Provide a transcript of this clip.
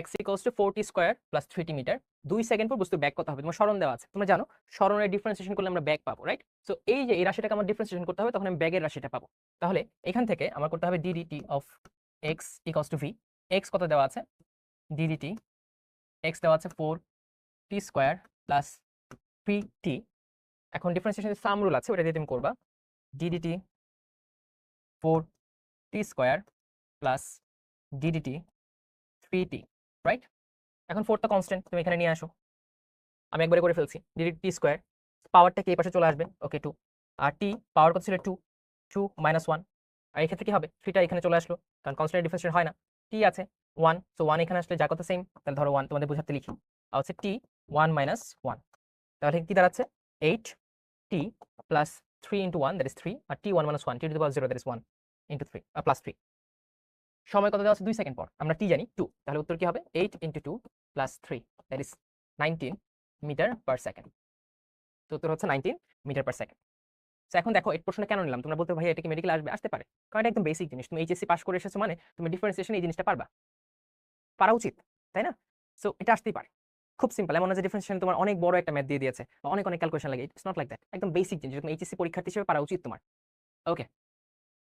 X equals to four t square plus three t metre দুই second পর বস্তু back কত হবে? তোমার স্মরণ দেওয়া আছে। তোমরা জানো, স্মরণের ডিফারেন্সিয়েশন করলে আমরা ব্যাক পাবো রাইট সো এই যে এই রাশিটাকে আমার ডিফারেন্সিয়েশন করতে হবে, তখন আমি ব্যাগের রাশিটা পাবো। তাহলে এখান থেকে আমার করতে হবে d d t of x equals to v x কত দেওয়া আছে? ডিডিটি এক্স দেওয়া আছে four t square plus three t এখন ডিফারেন্সিয়েশনের সাম রুল আছে, ওটা দিয়ে তুমি করবা d d t four t square plus d d t t right এখন ফোরটা কনস্ট্যান্ট তুমি এখানে নিয়ে আসো। আমি একবারে করে ফেলছি। ডিডিটি টি স্কোয়ার পাওয়ারটা কি পাশে চলে আসবে। ওকে টু আর টি পাওয়ার কত ছিল? টু টু মাইনাস ওয়ান আর এই ক্ষেত্রে কি হবে? থ্রিটা এখানে চলে আসলো। কারণ কনস্ট্যান্ট ডিফারেন্সিয়েশন হয় না। টি আছে ওয়ান সো ওয়ান এখানে আসলে যা কথা সেম তাহলে ধরো ওয়ান তোমাদের বোঝাতে লিখি। আর হচ্ছে টি ওয়ান মাইনাস ওয়ান তাহলে কি দাঁড়াচ্ছে? Eight t plus three into one that is three R t one minus one t to power zero that is one into three plus three সময় কত দেওয়া আছে? দুই সেকেন্ড পর। আমরা টি জানি? টু তাহলে উত্তর কি হবে? Eight into two plus three that is nineteen metre per second তো উত্তর হচ্ছে নাইনটিন মিটার পার সেকেন্ড এখন দেখো এই প্রশ্নটা কেন নিলাম? তোমরা বলতে ভাই এটা কি মেডিকেল আসবে? আসতে পারে। কারণ এটা একদম বেসিক জিনিস। তুমি এইচএসসি পাস করে এসেছ মানে তুমি ডিফারেন্সিয়েশন এই জিনিসটা পারবা। পারা উচিত, তাই না? সো এটা আসতেই পারে। খুব সিম্পল এমন যে ডিফারেন্সিয়েশন তোমার অনেক বড় একটা ম্যাথ দিয়ে দিয়েছে। অনেক অনেক ক্যালকুলেশন লাগে। ইটস নট লাইক দ্যাট একদম বেসিক জিনিস। তুমি এইচএসসি পরীক্ষার্থী হিসেবে পারা উচিত তোমার। ওকে